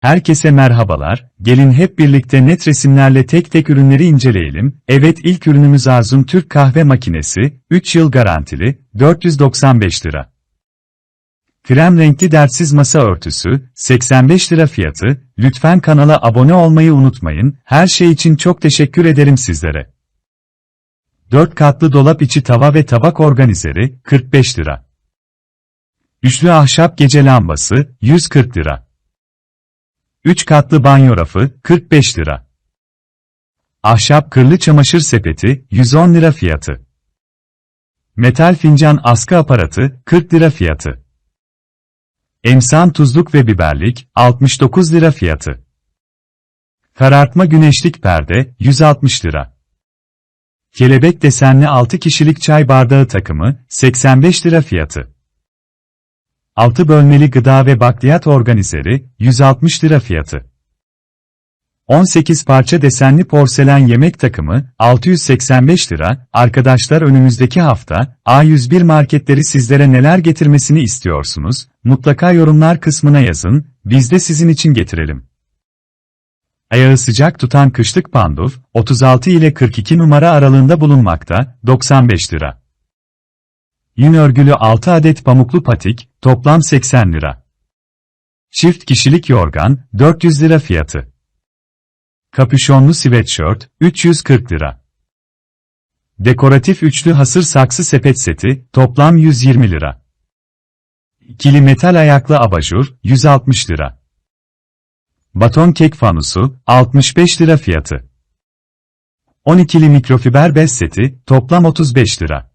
Herkese merhabalar, gelin hep birlikte net resimlerle tek tek ürünleri inceleyelim. Evet ilk ürünümüz Arzum Türk kahve makinesi, 3 yıl garantili, 495 lira. Krem renkli dertsiz masa örtüsü, 85 lira fiyatı, lütfen kanala abone olmayı unutmayın, her şey için çok teşekkür ederim sizlere. 4 katlı dolap içi tava ve tabak organizeri, 45 lira. Üçlü ahşap gece lambası, 140 lira. 3 katlı banyo rafı, 45 lira. Ahşap kırlı çamaşır sepeti, 110 lira fiyatı. Metal fincan askı aparatı, 40 lira fiyatı. Emsan tuzluk ve biberlik, 69 lira fiyatı. Karartma güneşlik perde, 160 lira. Kelebek desenli 6 kişilik çay bardağı takımı, 85 lira fiyatı. 6 bölmeli gıda ve bakliyat organizeri, 160 lira fiyatı. 18 parça desenli porselen yemek takımı, 685 lira. Arkadaşlar önümüzdeki hafta, A101 marketleri sizlere neler getirmesini istiyorsunuz? Mutlaka yorumlar kısmına yazın, biz de sizin için getirelim. Ayağı sıcak tutan kışlık panduf, 36 ile 42 numara aralığında bulunmakta, 95 lira. Yün örgülü 6 adet pamuklu patik, toplam 80 lira. Çift kişilik yorgan, 400 lira fiyatı. Kapüşonlu sweatshirt, 340 lira. Dekoratif üçlü hasır saksı sepet seti, toplam 120 lira. İkili metal ayaklı abajur, 160 lira. Baton kek fanusu, 65 lira fiyatı. 12'li mikrofiber bez seti, toplam 35 lira.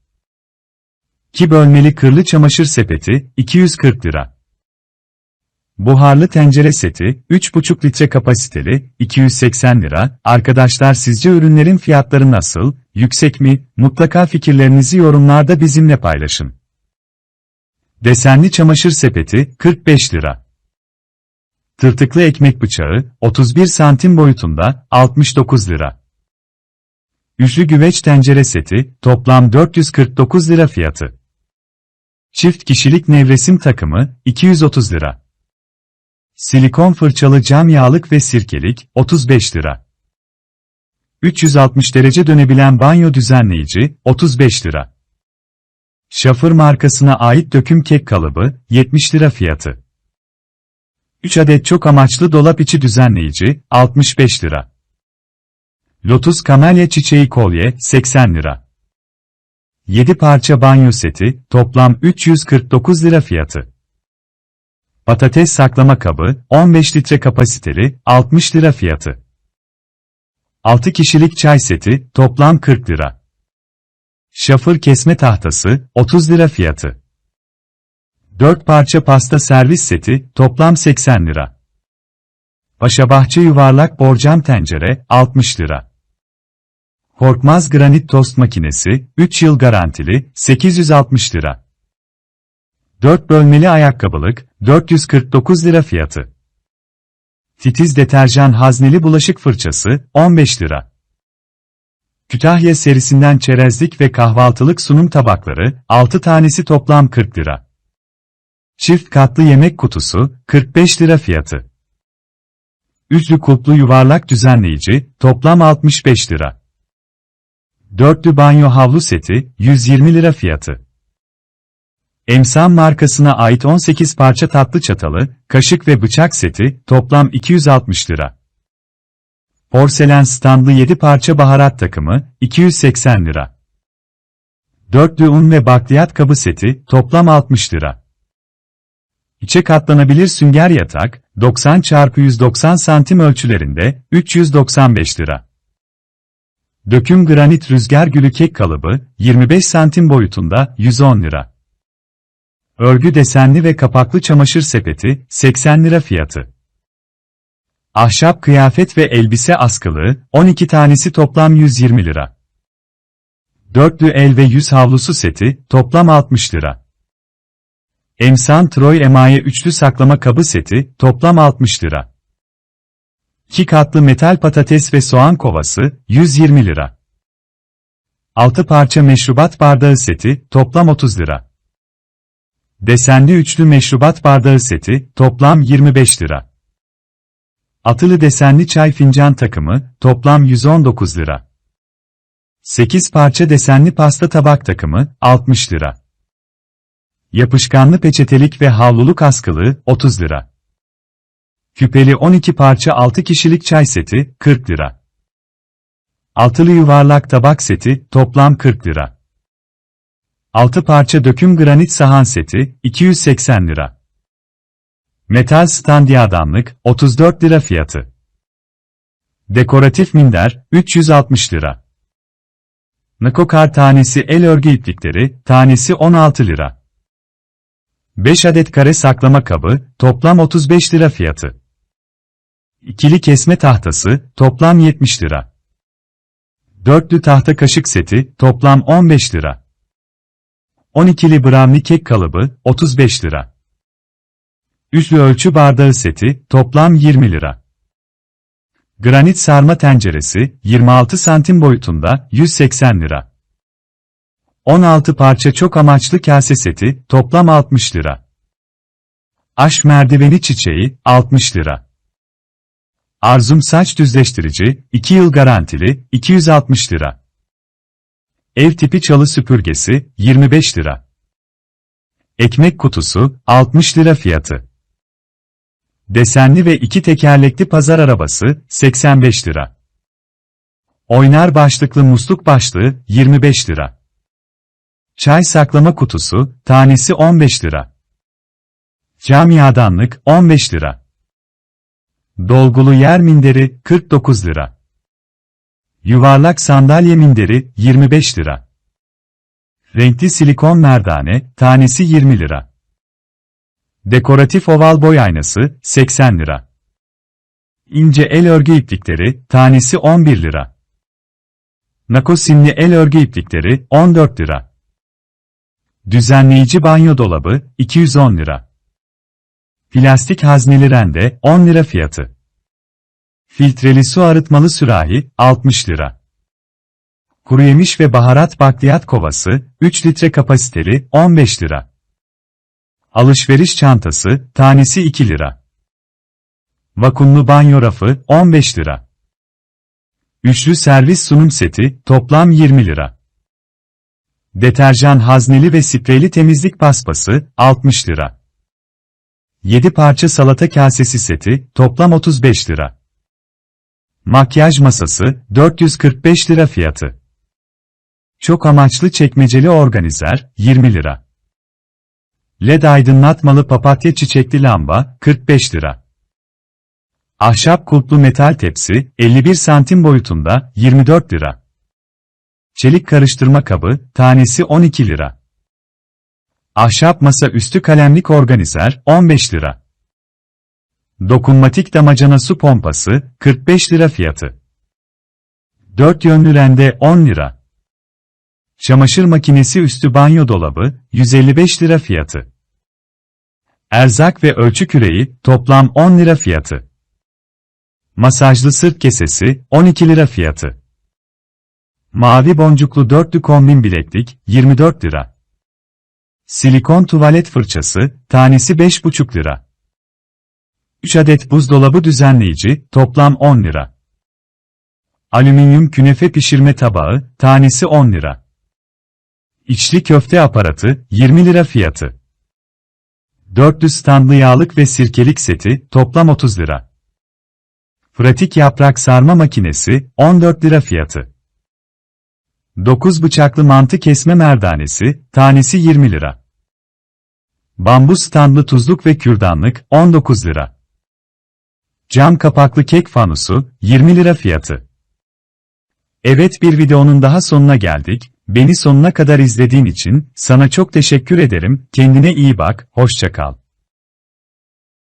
2 bölmeli kırlı çamaşır sepeti, 240 lira. Buharlı tencere seti, 3,5 litre kapasiteli, 280 lira. Arkadaşlar sizce ürünlerin fiyatları nasıl, yüksek mi? Mutlaka fikirlerinizi yorumlarda bizimle paylaşın. Desenli çamaşır sepeti, 45 lira. Tırtıklı ekmek bıçağı, 31 santim boyutunda, 69 lira. Üçlü güveç tencere seti, toplam 449 lira fiyatı. Çift kişilik nevresim takımı, 230 lira. Silikon fırçalı cam yağlık ve sirkelik, 35 lira. 360 derece dönebilen banyo düzenleyici, 35 lira. Şafır markasına ait döküm kek kalıbı, 70 lira fiyatı. 3 adet çok amaçlı dolap içi düzenleyici, 65 lira. Lotus kamelya çiçeği kolye, 80 lira. 7 parça banyo seti, toplam 349 lira fiyatı. Patates saklama kabı, 15 litre kapasiteli, 60 lira fiyatı. 6 kişilik çay seti, toplam 40 lira. Şafır kesme tahtası, 30 lira fiyatı. 4 parça pasta servis seti, toplam 80 lira. Paşabahçe yuvarlak borcam tencere, 60 lira. Korkmaz granit tost makinesi, 3 yıl garantili, 860 lira. 4 bölmeli ayakkabılık, 449 lira fiyatı. Titiz deterjan hazneli bulaşık fırçası, 15 lira. Kütahya serisinden çerezlik ve kahvaltılık sunum tabakları, 6 tanesi toplam 40 lira. Çift katlı yemek kutusu, 45 lira fiyatı. Üçlü kulplu yuvarlak düzenleyici, toplam 65 lira. Dörtlü banyo havlu seti, 120 lira fiyatı. Emsan markasına ait 18 parça tatlı çatalı, kaşık ve bıçak seti, toplam 260 lira. Porselen standlı 7 parça baharat takımı, 280 lira. Dörtlü un ve bakliyat kabı seti, toplam 60 lira. İçe katlanabilir sünger yatak, 90 x 190 santim ölçülerinde, 395 lira. Döküm granit rüzgar gülü kek kalıbı, 25 santim boyutunda, 110 lira. Örgü desenli ve kapaklı çamaşır sepeti, 80 lira fiyatı. Ahşap kıyafet ve elbise askılığı, 12 tanesi toplam 120 lira. Dörtlü el ve yüz havlusu seti, toplam 60 lira. Emsan Troy emaye üçlü saklama kabı seti, toplam 60 lira. 2 katlı metal patates ve soğan kovası, 120 lira. 6 parça meşrubat bardağı seti, toplam 30 lira. Desenli üçlü meşrubat bardağı seti, toplam 25 lira. Atılı desenli çay fincan takımı, toplam 119 lira. 8 parça desenli pasta tabak takımı, 60 lira. Yapışkanlı peçetelik ve havluluk askılı, 30 lira. Küpeli 12 parça 6 kişilik çay seti, 40 lira. Altılı yuvarlak tabak seti, toplam 40 lira. 6 parça döküm granit sahan seti, 280 lira. Metal standiyadamlık, 34 lira fiyatı. Dekoratif minder, 360 lira. Nakokar tanesi el örgü iplikleri, tanesi 16 lira. 5 adet kare saklama kabı, toplam 35 lira fiyatı. İkili kesme tahtası, toplam 70 lira. Dörtlü tahta kaşık seti, toplam 15 lira. 12'li brownie kek kalıbı, 35 lira. Üçlü ölçü bardağı seti, toplam 20 lira. Granit sarma tenceresi, 26 santim boyutunda, 180 lira. 16 parça çok amaçlı kase seti, toplam 60 lira. Aş merdiveni çiçeği, 60 lira. Arzum saç düzleştirici, 2 yıl garantili, 260 lira. Ev tipi çalı süpürgesi, 25 lira. Ekmek kutusu, 60 lira fiyatı. Desenli ve iki tekerlekli pazar arabası, 85 lira. Oynar başlıklı musluk başlığı, 25 lira. Çay saklama kutusu, tanesi 15 lira. Cam yağdanlık, 15 lira. Dolgulu yer minderi, 49 lira. Yuvarlak sandalye minderi, 25 lira. Renkli silikon merdane, tanesi 20 lira. Dekoratif oval boy aynası, 80 lira. İnce el örgü iplikleri, tanesi 11 lira. Nako simli el örgü iplikleri, 14 lira. Düzenleyici banyo dolabı, 210 lira. Plastik hazneli rende, 10 lira fiyatı. Filtreli su arıtmalı sürahi, 60 lira. Kuru yemiş ve baharat bakliyat kovası, 3 litre kapasiteli, 15 lira. Alışveriş çantası, tanesi 2 lira. Vakumlu banyo rafı, 15 lira. Üçlü servis sunum seti, toplam 20 lira. Deterjan hazneli ve spreyli temizlik paspası, 60 lira. 7 parça salata kasesi seti, toplam 35 lira. Makyaj masası, 445 lira fiyatı. Çok amaçlı çekmeceli organizer, 20 lira. LED aydınlatmalı papatya çiçekli lamba, 45 lira. Ahşap kulplu metal tepsi, 51 santim boyutunda, 24 lira. Çelik karıştırma kabı, tanesi 12 lira. Ahşap masa üstü kalemlik organizer, 15 lira. Dokunmatik damacana su pompası, 45 lira fiyatı. 4 yönlü rende 10 lira. Çamaşır makinesi üstü banyo dolabı, 155 lira fiyatı. Erzak ve ölçü küreği, toplam 10 lira fiyatı. Masajlı sırt kesesi, 12 lira fiyatı. Mavi boncuklu dörtlü kombin bileklik, 24 lira. Silikon tuvalet fırçası, tanesi 5,5 lira. 3 adet buzdolabı düzenleyici, toplam 10 lira. Alüminyum künefe pişirme tabağı, tanesi 10 lira. İçli köfte aparatı, 20 lira fiyatı. Dörtlü standlı yağlık ve sirkelik seti, toplam 30 lira. Pratik yaprak sarma makinesi, 14 lira fiyatı. 9 bıçaklı mantı kesme merdanesi, tanesi 20 lira. Bambu standlı tuzluk ve kürdanlık, 19 lira. Cam kapaklı kek fanusu, 20 lira fiyatı. Evet bir videonun daha sonuna geldik. Beni sonuna kadar izlediğin için, sana çok teşekkür ederim, kendine iyi bak, hoşça kal.